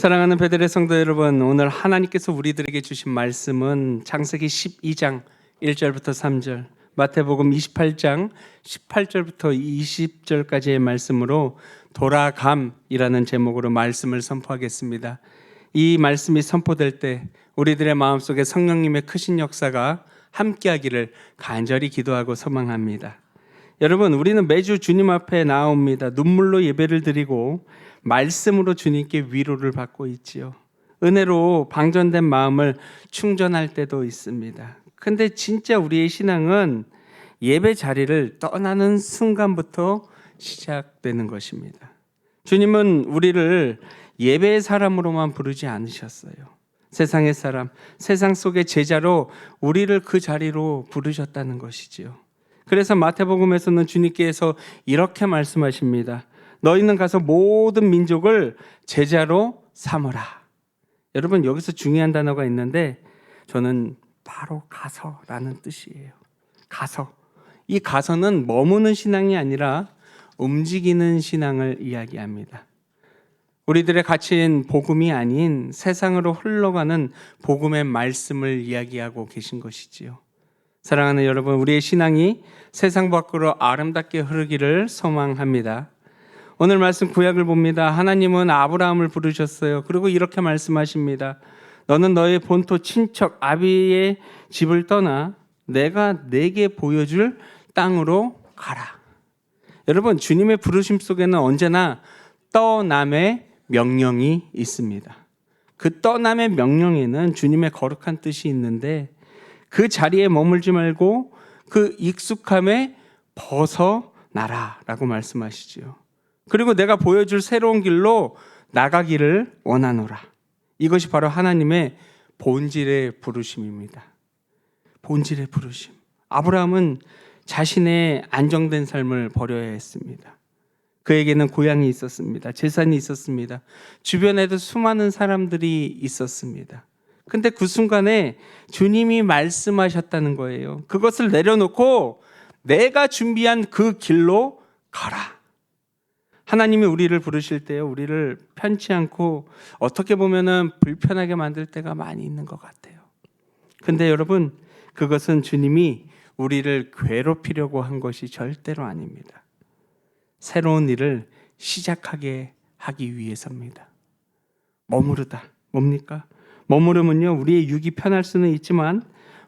사랑하는 베델의 성도 여러분, 오늘 하나님께서 우리들에게 주신 말씀은 창세기 12장 1절부터 3절, 마태복음 28장 18절부터 20절까지의 말씀으로 돌아감이라는 제목으로 말씀을 선포하겠습니다. 이 말씀이 선포될 때 우리들의 마음속에 성령님의 크신 역사가 함께하기를 간절히 기도하고 소망합니다. 여러분, 우리는 매주 주님 앞에 나옵니다. 눈물로 예배를 드리고 말씀으로 주님께 위로를 받고 있지요. 은혜로 방전된 마음을 충전할 때도 있습니다. 근데 진짜 우리의 신앙은 예배 자리를 떠나는 순간부터 시작되는 것입니다. 주님은 우리를 예배의 사람으로만 부르지 않으셨어요. 세상의 사람, 세상 속의 제자로 우리를 그 자리로 부르셨다는 것이지요. 그래서 마태복음에서는 주님께서 이렇게 말씀하십니다. 너희는 가서 모든 민족을 제자로 삼으라. 여러분 여기서 중요한 단어가 있는데 저는 바로 가서라는 뜻이에요. 가서. 이 가서는 머무는 신앙이 아니라 움직이는 신앙을 이야기합니다. 우리들의 가치인 복음이 아닌 세상으로 흘러가는 복음의 말씀을 이야기하고 계신 것이지요. 사랑하는 여러분, 우리의 신앙이 세상 밖으로 아름답게 흐르기를 소망합니다. 오늘 말씀 구약을 봅니다. 하나님은 아브라함을 부르셨어요. 그리고 이렇게 말씀하십니다. 너는 너의 본토 친척 아비의 집을 떠나 내가 내게 보여줄 땅으로 가라. 여러분, 주님의 부르심 속에는 언제나 떠남의 명령이 있습니다. 그 떠남의 명령에는 주님의 거룩한 뜻이 있는데 그 자리에 머물지 말고 그 익숙함에 벗어나라라고 말씀하시지요. 그리고 내가 보여줄 새로운 길로 나가기를 원하노라. 이것이 바로 하나님의 본질의 부르심입니다. 본질의 부르심. 아브라함은 자신의 안정된 삶을 버려야 했습니다. 그에게는 고향이 있었습니다. 재산이 있었습니다. 주변에도 수많은 사람들이 있었습니다. 근데 그 순간에 주님이 말씀하셨다는 거예요. 그것을 내려놓고 내가 준비한 그 길로 가라. 하나님이 우리를 부르실 때요, 우리를 편치 않고 어떻게 보면은 불편하게 만들 때가 많이 있는 것 같아요. 근데 여러분, 그것은 주님이 우리를 괴롭히려고 한 것이 절대로 아닙니다. 새로운 일을 시작하게 하기 위해서입니다. 머무르다. 뭡니까? 머무름은요, 우리의 육이 편할 수는 있지만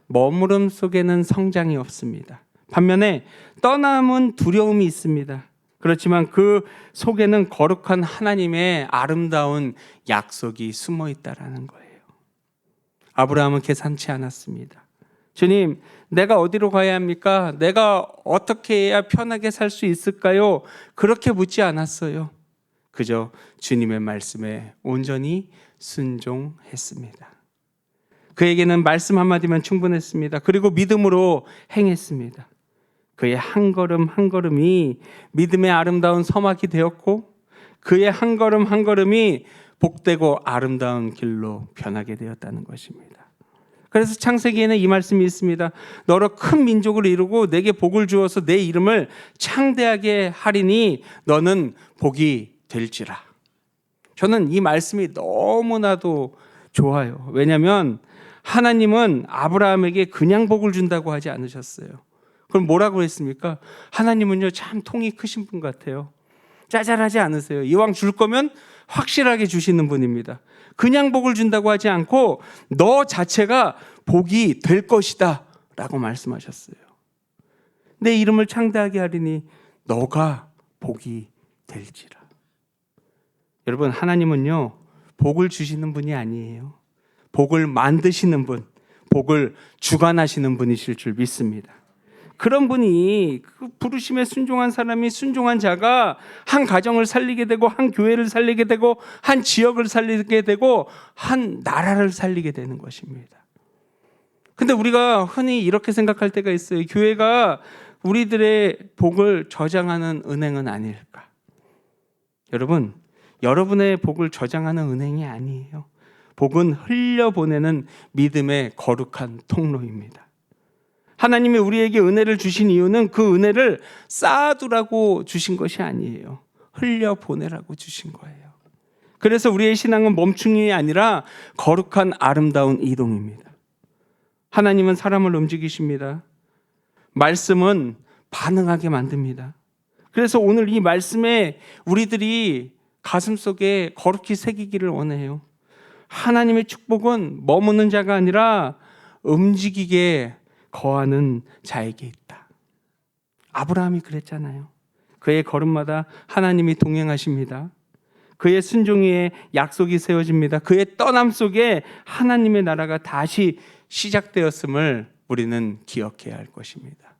머무름 속에는 성장이 없습니다. 반면에 떠남은 두려움이 있습니다. 그렇지만 그 속에는 거룩한 하나님의 아름다운 약속이 숨어 있다라는 거예요. 아브라함은 계산치 않았습니다. 주님, 내가 어디로 가야 합니까? 내가 어떻게 해야 편하게 살 수 있을까요? 그렇게 묻지 않았어요. 그저 주님의 말씀에 온전히 순종했습니다. 그에게는 말씀 한마디면 충분했습니다. 그리고 믿음으로 행했습니다. 그의 한 걸음 한 걸음이 믿음의 아름다운 서막이 되었고 그의 한 걸음 한 걸음이 복되고 아름다운 길로 변하게 되었다는 것입니다. 그래서 창세기에는 이 말씀이 있습니다. 너로 큰 민족을 이루고 내게 복을 주어서 내 이름을 창대하게 하리니 너는 복이 될지라. 저는 이 말씀이 너무나도 좋아요. 왜냐하면 하나님은 아브라함에게 그냥 복을 준다고 하지 않으셨어요. 그럼 뭐라고 했습니까? 하나님은요 참 통이 크신 분 같아요. 짜잘하지 않으세요. 이왕 줄 거면 확실하게 주시는 분입니다. 그냥 복을 준다고 하지 않고 너 자체가 복이 될 것이다 라고 말씀하셨어요. 내 이름을 창대하게 하리니 너가 복이 될지라. 여러분 하나님은요 복을 주시는 분이 아니에요. 복을 만드시는 분, 복을 주관하시는 분이실 줄 믿습니다. 그런 분이 그 부르심에 순종한 사람이 순종한 자가 한 가정을 살리게 되고 한 교회를 살리게 되고 한 지역을 살리게 되고 한 나라를 살리게 되는 것입니다. 근데 우리가 흔히 이렇게 생각할 때가 있어요. 교회가 우리들의 복을 저장하는 은행은 아닐까? 여러분, 여러분의 복을 저장하는 은행이 아니에요. 복은 흘려보내는 믿음의 거룩한 통로입니다. 하나님이 우리에게 은혜를 주신 이유는 그 은혜를 쌓아두라고 주신 것이 아니에요. 흘려보내라고 주신 거예요. 그래서 우리의 신앙은 멈춤이 아니라 거룩한 아름다운 이동입니다. 하나님은 사람을 움직이십니다. 말씀은 반응하게 만듭니다. 그래서 오늘 이 말씀에 우리들이 가슴 속에 거룩히 새기기를 원해요. 하나님의 축복은 머무는 자가 아니라 움직이게 거하는 자에게 있다. 아브라함이 그랬잖아요. 그의 걸음마다 하나님이 동행하십니다. 그의 순종 위에 약속이 세워집니다. 그의 떠남 속에 하나님의 나라가 다시 시작되었음을 우리는 기억해야 할 것입니다.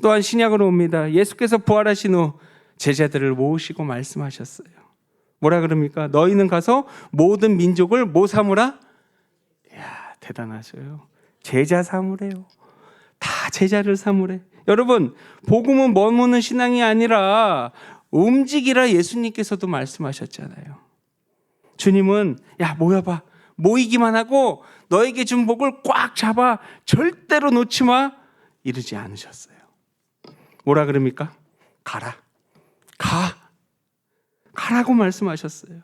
또한 신약으로 옵니다. 예수께서 부활하신 후 제자들을 모으시고 말씀하셨어요. 뭐라 그럽니까? 너희는 가서 모든 민족을 뭐 삼으라? 야 대단하셔요. 제자 삼으래요. 다 제자를 삼으래. 여러분, 복음은 머무는 신앙이 아니라 움직이라 예수님께서도 말씀하셨잖아요. 주님은 야 모여 봐 모이기만 하고 너에게 준 복을 꽉 잡아 절대로 놓지 마 이러지 않으셨어요. 뭐라 그럽니까? 가라, 가, 가라고 말씀하셨어요.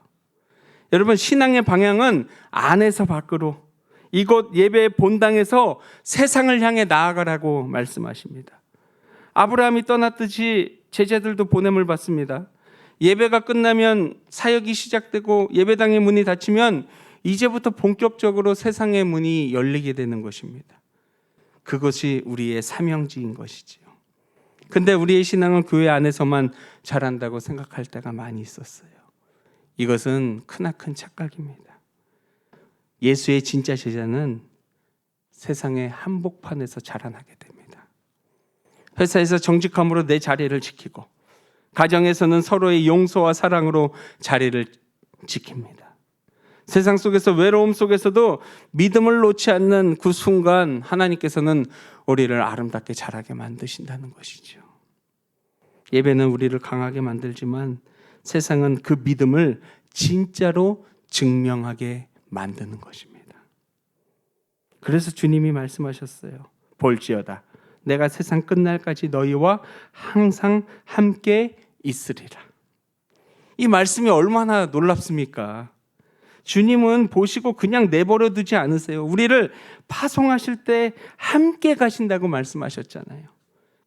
여러분 신앙의 방향은 안에서 밖으로 이곳 예배 본당에서 세상을 향해 나아가라고 말씀하십니다. 아브라함이 떠났듯이 제자들도 보냄을 받습니다. 예배가 끝나면 사역이 시작되고 예배당의 문이 닫히면 이제부터 본격적으로 세상의 문이 열리게 되는 것입니다. 그것이 우리의 사명지인 것이지요. 근데 우리의 신앙은 교회 안에서만 자란다고 생각할 때가 많이 있었어요. 이것은 크나큰 착각입니다. 예수의 진짜 제자는 세상의 한복판에서 자라나게 됩니다. 회사에서 정직함으로 내 자리를 지키고 가정에서는 서로의 용서와 사랑으로 자리를 지킵니다. 세상 속에서 외로움 속에서도 믿음을 놓지 않는 그 순간 하나님께서는 우리를 아름답게 자라게 만드신다는 것이죠. 예배는 우리를 강하게 만들지만 세상은 그 믿음을 진짜로 증명하게 만드는 것입니다. 그래서 주님이 말씀하셨어요. 볼지어다. 내가 세상 끝날까지 너희와 항상 함께 있으리라. 이 말씀이 얼마나 놀랍습니까? 주님은 보시고 그냥 내버려 두지 않으세요. 우리를 파송하실 때 함께 가신다고 말씀하셨잖아요.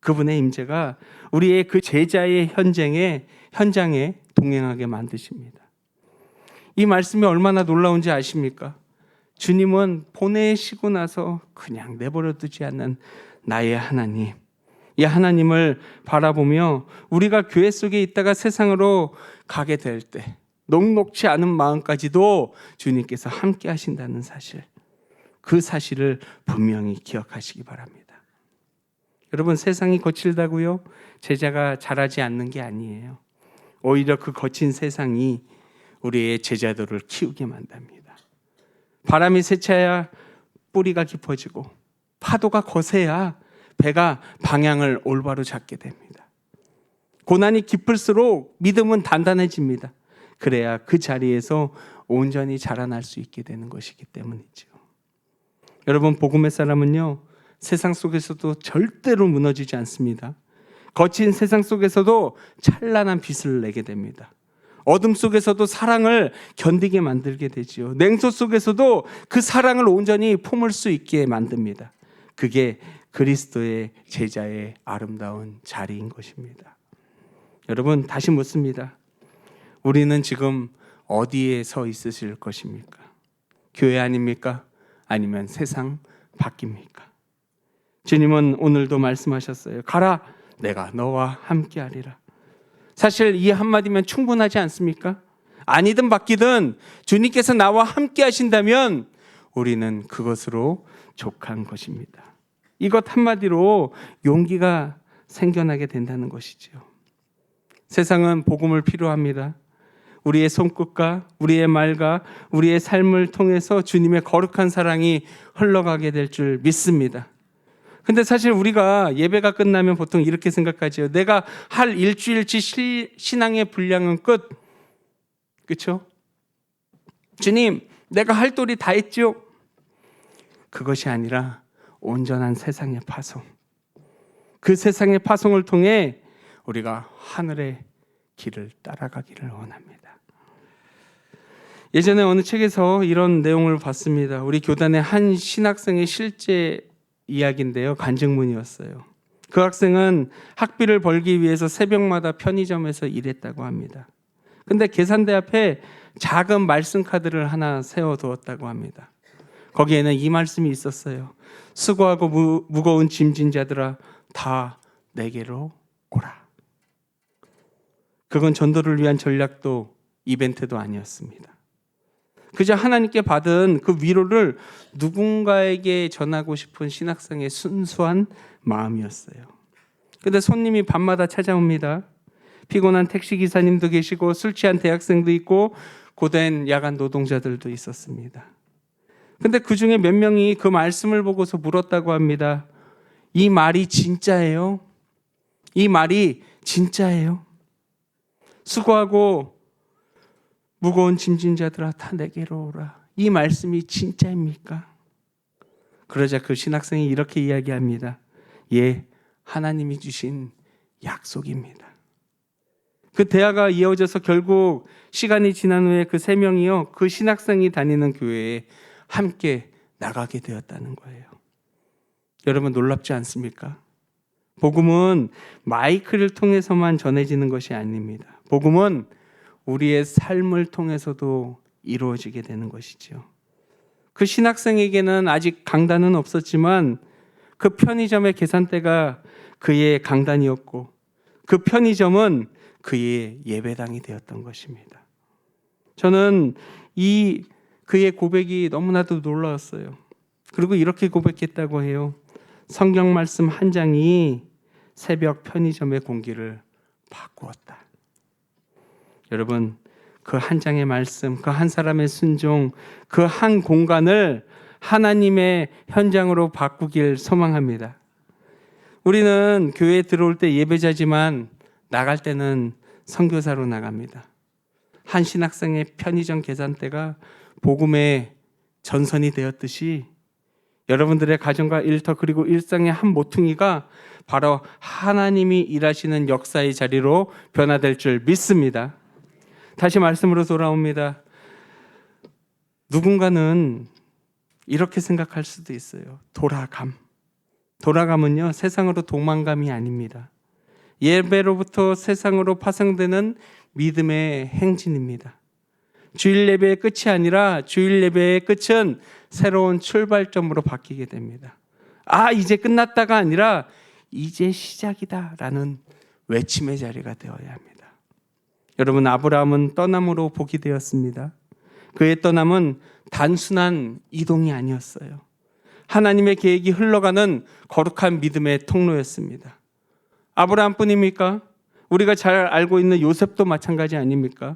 그분의 임재가 우리의 그 제자의 현장에 현장에 동행하게 만드십니다. 이 말씀이 얼마나 놀라운지 아십니까? 주님은 보내시고 나서 그냥 내버려 두지 않는 나의 하나님. 이 하나님을 바라보며 우리가 교회 속에 있다가 세상으로 가게 될 때 녹록치 않은 마음까지도 주님께서 함께 하신다는 사실. 그 사실을 분명히 기억하시기 바랍니다. 여러분 세상이 거칠다고요? 제자가 자라지 않는 게 아니에요. 오히려 그 거친 세상이 우리의 제자들을 키우게 만듭니다. 바람이 세차야 뿌리가 깊어지고 파도가 거세야 배가 방향을 올바로 잡게 됩니다. 고난이 깊을수록 믿음은 단단해집니다. 그래야 그 자리에서 온전히 자라날 수 있게 되는 것이기 때문이죠. 여러분 복음의 사람은요 세상 속에서도 절대로 무너지지 않습니다. 거친 세상 속에서도 찬란한 빛을 내게 됩니다. 어둠 속에서도 사랑을 견디게 만들게 되지요. 냉소 속에서도 그 사랑을 온전히 품을 수 있게 만듭니다. 그게 그리스도의 제자의 아름다운 자리인 것입니다. 여러분 다시 묻습니다. 우리는 지금 어디에 서 있으실 것입니까? 교회 아닙니까? 아니면 세상 바뀝니까? 주님은 오늘도 말씀하셨어요. 가라, 내가 너와 함께 하리라. 사실 이 한마디면 충분하지 않습니까? 아니든 바뀌든 주님께서 나와 함께 하신다면 우리는 그것으로 족한 것입니다. 이것 한마디로 용기가 생겨나게 된다는 것이지요. 세상은 복음을 필요합니다. 우리의 손끝과 우리의 말과 우리의 삶을 통해서 주님의 거룩한 사랑이 흘러가게 될 줄 믿습니다. 근데 사실 우리가 예배가 끝나면 보통 이렇게 생각하죠. 내가 할 일주일치 신앙의 분량은 끝. 그렇죠? 주님, 내가 할 도리 다 했죠. 그것이 아니라 온전한 세상의 파송. 그 세상의 파송을 통해 우리가 하늘의 길을 따라가기를 원합니다. 예전에 어느 책에서 이런 내용을 봤습니다. 우리 교단의 한 신학생의 실제 이야기인데요. 간증문이었어요. 그 학생은 학비를 벌기 위해서 새벽마다 편의점에서 일했다고 합니다. 근데 계산대 앞에 작은 말씀 카드를 하나 세워 두었다고 합니다. 거기에는 이 말씀이 있었어요. 수고하고 무, 무거운 짐진 자들아 다 내게로 오라. 그건 전도를 위한 전략도 이벤트도 아니었습니다. 그저 하나님께 받은 그 위로를 누군가에게 전하고 싶은 신학생의 순수한 마음이었어요. 근데 손님이 밤마다 찾아옵니다. 피곤한 택시 기사님도 계시고 술 취한 대학생도 있고 고된 야간 노동자들도 있었습니다. 근데 그 중에 몇 명이 그 말씀을 보고서 물었다고 합니다. 이 말이 진짜예요? 이 말이 진짜예요? 수고하고 무거운 짐진 자들아 다 내게로 오라. 이 말씀이 진짜입니까? 그러자 그 신학생이 이렇게 이야기합니다. 예, 하나님이 주신 약속입니다. 그 대화가 이어져서 결국 시간이 지난 후에 그 세 명이요, 그 신학생이 다니는 교회에 함께 나가게 되었다는 거예요. 여러분 놀랍지 않습니까? 복음은 마이크를 통해서만 전해지는 것이 아닙니다. 복음은 우리의 삶을 통해서도 이루어지게 되는 것이지요. 그 신학생에게는 아직 강단은 없었지만 그 편의점의 계산대가 그의 강단이었고 그 편의점은 그의 예배당이 되었던 것입니다. 저는 이 그의 고백이 너무나도 놀라웠어요. 그리고 이렇게 고백했다고 해요. 성경 말씀 한 장이 새벽 편의점의 공기를 바꾸었다. 여러분, 그 한 장의 말씀, 그 한 사람의 순종, 그 한 공간을 하나님의 현장으로 바꾸길 소망합니다. 우리는 교회에 들어올 때 예배자지만 나갈 때는 선교사로 나갑니다. 한 신학생의 편의점 계산대가 복음의 전선이 되었듯이 여러분들의 가정과 일터 그리고 일상의 한 모퉁이가 바로 하나님이 일하시는 역사의 자리로 변화될 줄 믿습니다. 다시 말씀으로 돌아옵니다. 누군가는 이렇게 생각할 수도 있어요. 돌아감. 돌아감은요, 세상으로 도망감이 아닙니다. 예배로부터 세상으로 파생되는 믿음의 행진입니다. 주일 예배의 끝이 아니라 주일 예배의 끝은 새로운 출발점으로 바뀌게 됩니다. 아, 이제 끝났다가 아니라 이제 시작이다라는 외침의 자리가 되어야 합니다. 여러분, 아브라함은 떠남으로 복이 되었습니다. 그의 떠남은 단순한 이동이 아니었어요. 하나님의 계획이 흘러가는 거룩한 믿음의 통로였습니다. 아브라함뿐입니까? 우리가 잘 알고 있는 요셉도 마찬가지 아닙니까?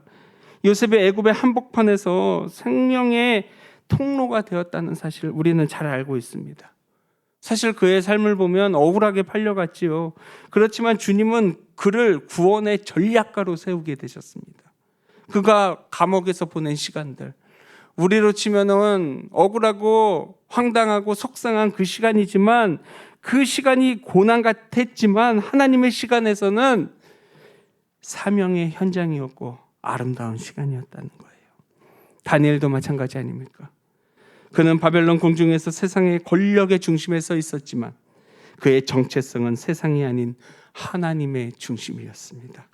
요셉의 애굽의 한복판에서 생명의 통로가 되었다는 사실 우리는 잘 알고 있습니다. 사실 그의 삶을 보면 억울하게 팔려갔지요. 그렇지만 주님은 그를 구원의 전략가로 세우게 되셨습니다. 그가 감옥에서 보낸 시간들, 우리로 치면은 억울하고 황당하고 속상한 그 시간이지만 그 시간이 고난 같았지만 하나님의 시간에서는 사명의 현장이었고 아름다운 시간이었다는 거예요. 다니엘도 마찬가지 아닙니까? 그는 바벨론 궁중에서 세상의 권력의 중심에 서 있었지만 그의 정체성은 세상이 아닌 하나님의 중심이었습니다.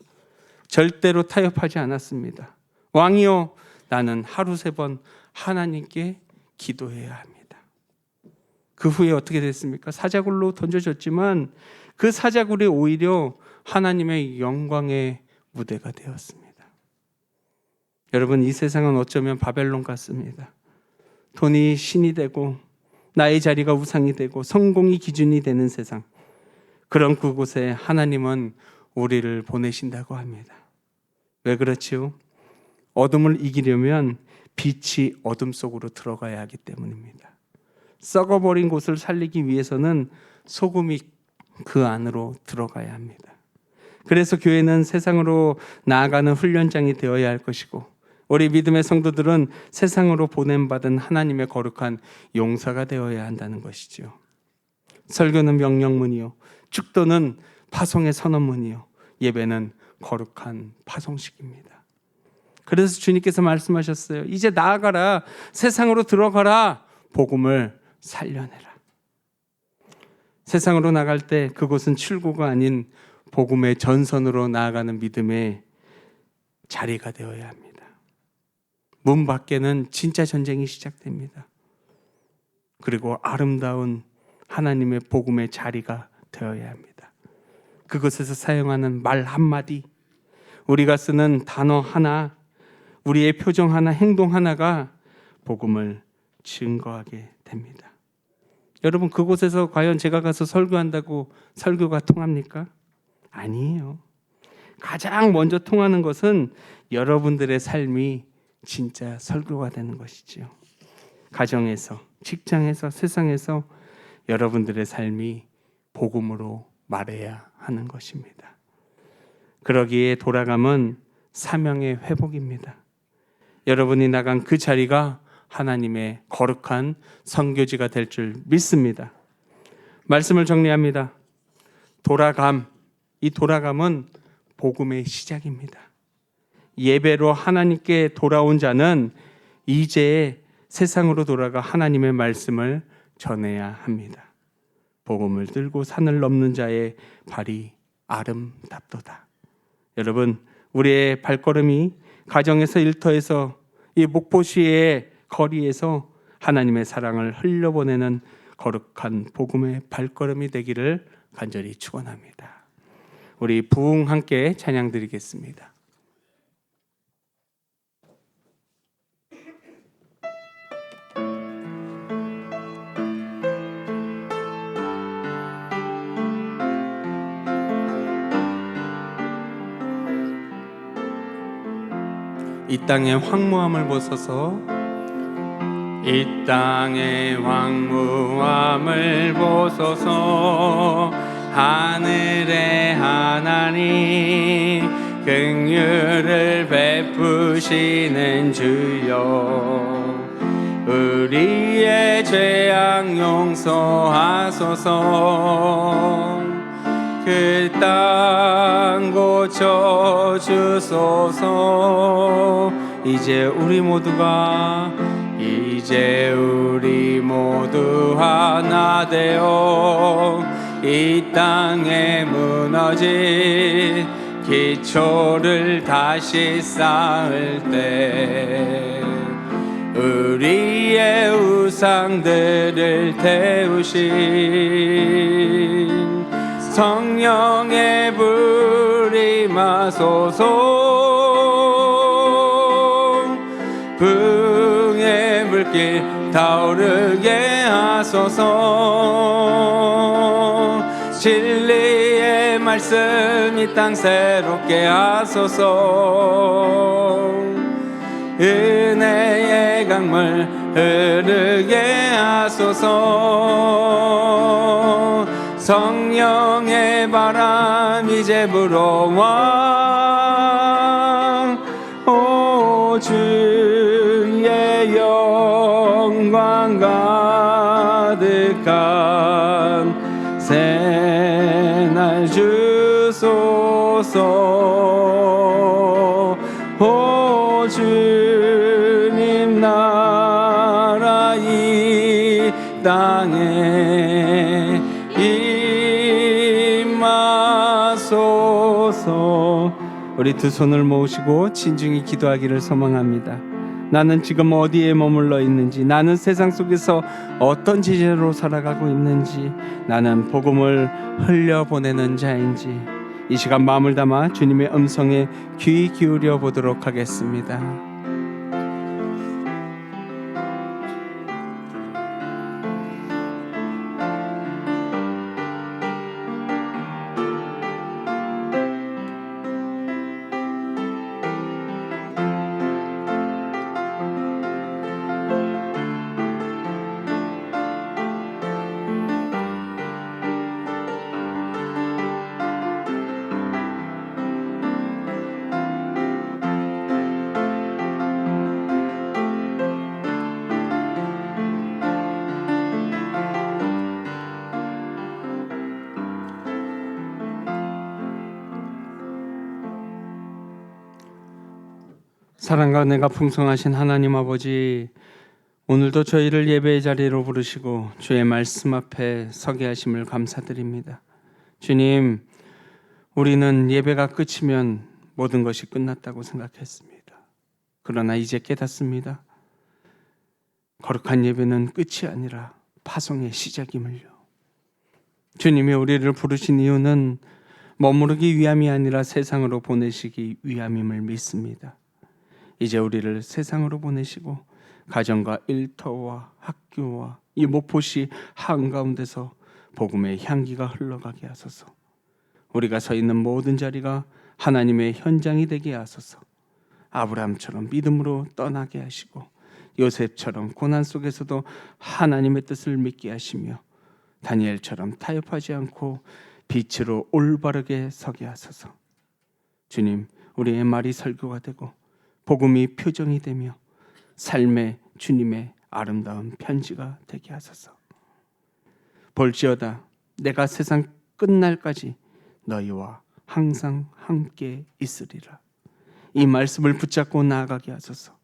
절대로 타협하지 않았습니다. 왕이요, 나는 하루 세 번 하나님께 기도해야 합니다. 그 후에 어떻게 됐습니까? 사자굴로 던져졌지만 그 사자굴이 오히려 하나님의 영광의 무대가 되었습니다. 여러분, 이 세상은 어쩌면 바벨론 같습니다. 돈이 신이 되고 나의 자리가 우상이 되고 성공이 기준이 되는 세상. 그런 그곳에 하나님은 우리를 보내신다고 합니다. 왜 그렇지요? 어둠을 이기려면 빛이 어둠 속으로 들어가야 하기 때문입니다. 썩어버린 곳을 살리기 위해서는 소금이 그 안으로 들어가야 합니다. 그래서 교회는 세상으로 나아가는 훈련장이 되어야 할 것이고 우리 믿음의 성도들은 세상으로 보냄받은 하나님의 거룩한 용사가 되어야 한다는 것이지요. 설교는 명령문이요. 축도는 파송의 선언문이요. 예배는 거룩한 파송식입니다. 그래서 주님께서 말씀하셨어요. 이제 나아가라. 세상으로 들어가라. 복음을 살려내라. 세상으로 나갈 때 그곳은 출구가 아닌 복음의 전선으로 나아가는 믿음의 자리가 되어야 합니다. 문 밖에는 진짜 전쟁이 시작됩니다. 그리고 아름다운 하나님의 복음의 자리가 되어야 합니다. 그곳에서 사용하는 말 한마디, 우리가 쓰는 단어 하나, 우리의 표정 하나, 행동 하나가 복음을 증거하게 됩니다. 여러분, 그곳에서 과연 제가 가서 설교한다고 설교가 통합니까? 아니에요. 가장 먼저 통하는 것은 여러분들의 삶이 진짜 설교가 되는 것이지요. 가정에서, 직장에서, 세상에서 여러분들의 삶이 복음으로 말해야 하는 것입니다. 그러기에 돌아감은 사명의 회복입니다. 여러분이 나간 그 자리가 하나님의 거룩한 성교지가 될 줄 믿습니다. 말씀을 정리합니다. 돌아감, 이 돌아감은 복음의 시작입니다. 예배로 하나님께 돌아온 자는 이제 세상으로 돌아가 하나님의 말씀을 전해야 합니다. 복음을 들고 산을 넘는 자의 발이 아름답도다. 여러분, 우리의 발걸음이 가정에서 일터에서 이 목포시의 거리에서 하나님의 사랑을 흘려보내는 거룩한 복음의 발걸음이 되기를 간절히 축원합니다. 우리 부흥 함께 찬양 드리겠습니다. 이 땅의 황무함을 벗어서 이 땅의 황무함을 벗어서 하늘의 하나님 긍휼을 베푸시는 주여. 우리의 죄악 용서하소서 그땅 고쳐 주소서. 이제 우리 모두가 이제 우리 모두 하나 되어 이 땅에 무너진 기초를 다시 쌓을 때 우리의 우상들을 태우신 성령의 불이 마소서. 붕의 물길 타오르게 하소서. 진리의 말씀 이 땅 새롭게 하소서. 은혜의 강물 흐르게 하소서 성령의 바람 이제 불어와. 오 주의 영광 가득한 새날 주소서. 오 주님 나라 이 땅에 임하소서 우리 두 손을 모으시고 진중히 기도하기를 소망합니다. 나는 지금 어디에 머물러 있는지, 나는 세상 속에서 어떤 지제로 살아가고 있는지, 나는 복음을 흘려보내는 자인지, 이 시간 마음을 담아 주님의 음성에 귀 기울여 보도록 하겠습니다. 사랑과 내가 풍성하신 하나님 아버지 오늘도 저희를 예배의 자리로 부르시고 주의 말씀 앞에 서게 하심을 감사드립니다. 주님, 우리는 예배가 끝이면 모든 것이 끝났다고 생각했습니다. 그러나 이제 깨닫습니다. 거룩한 예배는 끝이 아니라 파송의 시작임을요. 주님이 우리를 부르신 이유는 머무르기 위함이 아니라 세상으로 보내시기 위함임을 믿습니다. 이제 우리를 세상으로 보내시고 가정과 일터와 학교와 이 목포시 한가운데서 복음의 향기가 흘러가게 하소서. 우리가 서 있는 모든 자리가 하나님의 현장이 되게 하소서. 아브라함처럼 믿음으로 떠나게 하시고 요셉처럼 고난 속에서도 하나님의 뜻을 믿게 하시며 다니엘처럼 타협하지 않고 빛으로 올바르게 서게 하소서. 주님, 우리의 말이 설교가 되고 복음이 표정이 되며 삶의 주님의 아름다운 편지가 되게 하소서. 볼지어다 내가 세상 끝날까지 너희와 항상 함께 있으리라. 이 말씀을 붙잡고 나아가게 하소서.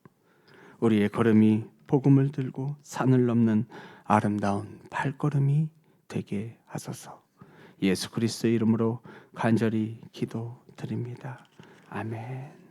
우리의 걸음이 복음을 들고 산을 넘는 아름다운 발걸음이 되게 하소서. 예수 그리스도의 이름으로 간절히 기도드립니다. 아멘.